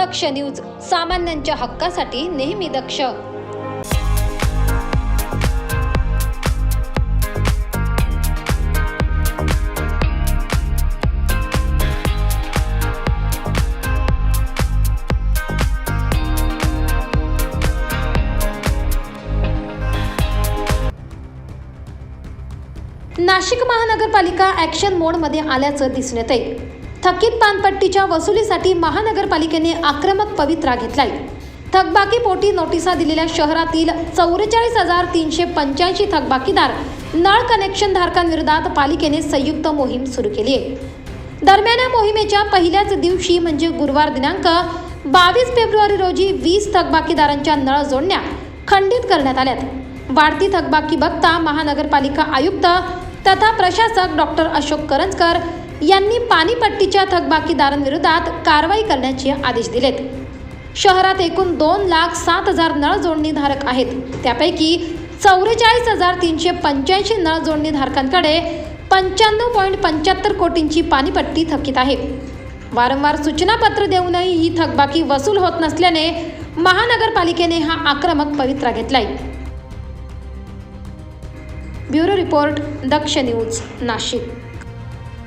दक्ष news सामान्यांच्या हक्कासाठी नेहमी दक्ष. नाशिक महानगरपालिका ॲक्शन मोडमध्ये आल्याचं दिसून येते थकीत पानपट्टीच्या वसुलीसाठी महानगरपालिकेने आक्रमक पवित्रा घेतलाय. थकबाकीपोटी नोटिसा दिलेल्या शहरातील चौवेचाळीस हजार तीनशे पंच्याऐंशी थकबाकीदार नळ कनेक्शन धारकांविरोधात पालिकेने संयुक्त मोहीम सुरू केली आहे. दरम्यान या मोहिमेच्या पहिल्याच दिवशी म्हणजे गुरुवार दिनांक बावीस फेब्रुवारी रोजी वीस थकबाकीदारांच्या नळ जोडण्या खंडित करण्यात आल्यात. वाढती थकबाकी बघता महानगरपालिका आयुक्त तथा प्रशासक डॉक्टर अशोक करंजकर यांनी पाणीपट्टीच्या थकबाकीदारांविरोधात कारवाई करण्याचे आदेश दिलेत. शहरात एकूण दोन लाख सात हजार नळ जोडणी धारक आहेत. त्यापैकी चौवेचाळीस हजार तीनशे पंच्याऐंशी नळ जोडणी धारकांकडे पंच्याण्णव पॉईंट पंच्याहत्तर कोटींची पाणीपट्टी थकीत आहे. वारंवार सूचनापत्र देऊनही ही थकबाकी वसूल होत नसल्याने महानगरपालिकेने हा आक्रमक पवित्रा घेतलाय. Bureau report Daksh news Nashik.